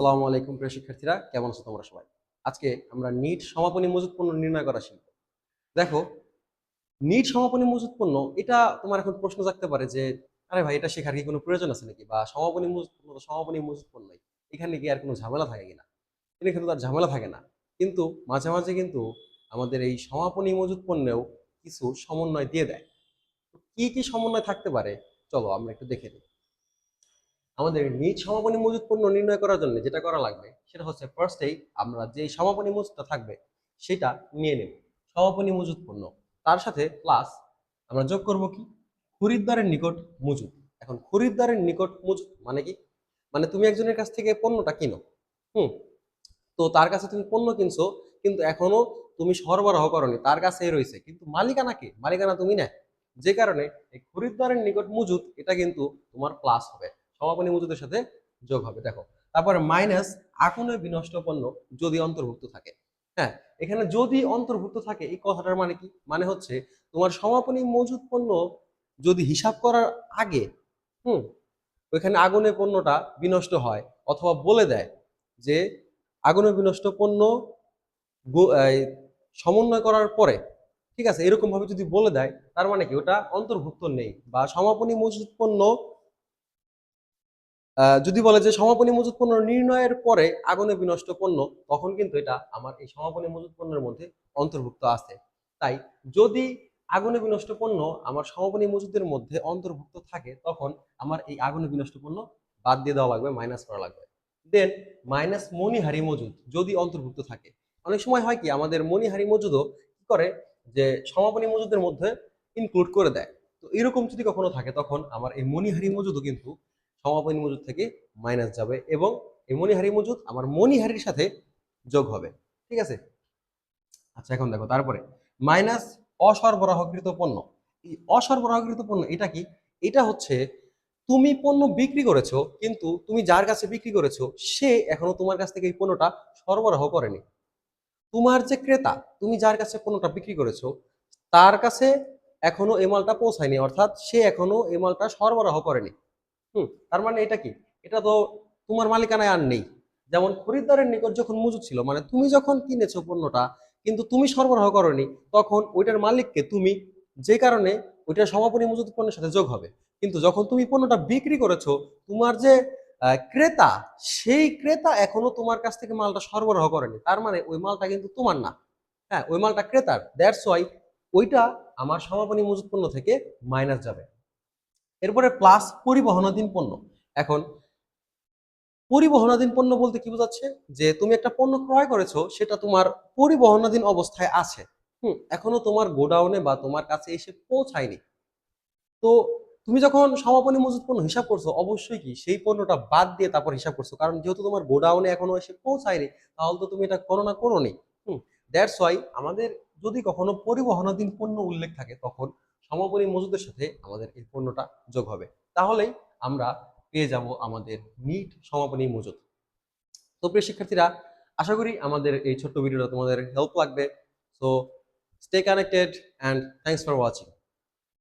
সালামু আলাইকুম প্রিয় শিক্ষার্থীরা, কেমন আছো তোমরা সবাই? আজকে আমরা নিট সমাপনী মজুত পণ্য নির্ণয় করা শিখব। দেখো, নিট সমাপনী মজুত পণ্য, এটা তোমার এখন প্রশ্ন থাকতে পারে যে, আরে ভাই, এটা শেখার কি কোনো প্রয়োজন আছে নাকি? বা, সমাপনী মজুত পণ্য তো সমাপনী মজুত পণ্যই এখানে কি আর কোনো ঝামেলা থাকে কিনা? এখানে কিন্তু তার ঝামেলা থাকে না। কিন্তু মাঝে মাঝে কিন্তু আমাদের এই সমাপনী মজুত পণ্যেও কিছু সমন্বয় দিয়ে দেয়। কি কি সমন্বয় থাকতে পারে? চলো আমরা একটু দেখে নিই। আমাদের নিজ সমাপনী মজুত পণ্য নির্ণয় করার জন্য যেটা করা লাগবে, সেটা হচ্ছে ফার্স্টেই আমরা যে সমাপনী মজুতটা থাকবে, সেটা নিয়ে নেব। সমাপনী মজুত পণ্য। তার সাথে প্লাস আমরা যোগ করব কি? খরিদ্দারের নিকট মজুত এখন খরিদ্দারের নিকট মজুত মানে কি? মানে তুমি একজনের কাছ থেকে পণ্যটা কিনো, হুম? তো তার কাছে তুমি পণ্য কিনছো, কিন্তু এখনও তুমি সরবরাহ করনি, তার কাছেই রয়েছে। কিন্তু মালিকানা কে? মালিকানা তুমি না। যে কারণে এই খরিদ্দারের নিকট মজুত এটা কিন্তু তোমার প্লাস হবে। সমাপনী মজুদের সাথে যোগ হবে। দেখো, তারপরে মাইনাস আগুনে বিনষ্ট পণ্য যদি অন্তর্ভুক্ত থাকে। হ্যাঁ এখানে যদি অন্তর্ভুক্ত থাকে, এই কথাটার মানে কি? মানে হচ্ছে তোমার সমাপনী মজুদ পণ্য যদি হিসাব করার আগে, হুম, ওইখানে আগুনে পণ্যটা বিনষ্ট হয় অথবা বলে দেয় যে আগুনে বিনষ্ট পণ্য সমন্বয় করার পরে, ঠিক আছে এরকম ভাবে যদি বলে দেয়, তার মানে কি? ওটা অন্তর্ভুক্ত নেই বা সমাপনী মজুদ পণ্য যদি বলে যে সমাপনী মজুত পণ্য নির্ণয়ের পরে আগুনে বিনষ্ট পণ্য, তখন কিন্তু এটা আমার এই সমাপনী মজুত পণ্যের মধ্যে অন্তর্ভুক্ত আছে। তাই যদি আগুনে বিনষ্ট পণ্য আমার সমাপনী মজুদের মধ্যে অন্তর্ভুক্ত থাকে, তখন আমার এই আগুনে বিনষ্ট পণ্য বাদ দিয়ে দেওয়া লাগবে মাইনাস করা লাগবে। দেন মাইনাস মণিহারি মজুদ যদি অন্তর্ভুক্ত থাকে। অনেক সময় হয় কি, আমাদের মণিহারি মজুদও কি করে যে সমাপনী মজুদের মধ্যে ইনক্লুড করে দেয়। তো এরকম যদি কখনো থাকে, তখন আমার এই মণিহারি মজুদও কিন্তু সমাপনী মজুদ থেকে মাইনাস যাবে এবং এই মণিহারি মজুদ আমার মণিহারির সাথে যোগ হবে। ঠিক আছে? আচ্ছা এখন দেখো, তারপরে মাইনাস অসরবরাহকৃত পণ্য। এই অসরবরাহকৃত পণ্য, এটা কি? এটা হচ্ছে তুমি পণ্য বিক্রি করেছ, কিন্তু তুমি যার কাছে বিক্রি করেছ, সে এখনও তোমার কাছ থেকে এই পণ্যটা সরবরাহ করেনি। তোমার যে ক্রেতা, তুমি যার কাছে পণ্যটা বিক্রি করেছ, তার কাছে এখনও এই মালটা পৌঁছায়নি, অর্থাৎ সে এখনও এই মালটা সরবরাহ করেনি। হুম, তার মানে এটা কি? এটা তো তোমার মালিকানায় আর নেই। যেমন খরিদ্দারের নিকট যখন মজুদ ছিল মানে তুমি যখন কিনেছো পণ্যটা, কিন্তু তুমি সরবরাহ করনি, তখন ওইটার মালিককে তুমি যে কারণে ওইটার সমাপনী মজুদ পণ্যের সাথে যোগ হবে। কিন্তু যখন তুমি পণ্যটা বিক্রি করেছ, তোমার যে ক্রেতা, সেই ক্রেতা এখনও তোমার কাছ থেকে মালটা সরবরাহ করেনি। তার মানে ওই মালটা কিন্তু তোমার না। হ্যাঁ ওই মালটা ক্রেতার। দ্যাটস ওয়াই ওইটা আমার সমাপনী মজুদ পণ্য থেকে মাইনাস যাবে। এরপরে প্লাস পরিবহনাধীন পণ্য। এখন, পরিবহনাধীন পণ্য বলতে কি বোঝাচ্ছে? যে তুমি একটা পণ্য ক্রয় করেছ, সেটা তোমার পরিবহনাধীন অবস্থায় আছে। হুম, এখনও তোমার গোডাউনে বা তোমার কাছে এসে পৌঁছায়নি। তো তুমি যখন সমাপনী মজুদ পণ্য হিসাব করছ, অবশ্যই কি সেই পণ্যটা বাদ দিয়ে তারপর হিসাব করছ। কারণ যেহেতু তোমার গোডাউনে এখনও এসে পৌঁছায়নি, তাহলে তো তুমি এটা গণনা করোনি হুম দ্যাটস ওয়াই আমাদের যদি কখনো পরিবহনাধীন পণ্য উল্লেখ থাকে, তখন সমাপনী মজুদের সাথে আমাদের এই পণ্যটা যোগ হবে। তাহলেই আমরা পেয়ে যাব আমাদের নিট সমাপনী মজুদ তো প্রিয় শিক্ষার্থীরা, আশা করি আমাদের এই ছোট্ট ভিডিওটা তোমাদের হেল্প লাগবে। So stay connected and thanks for watching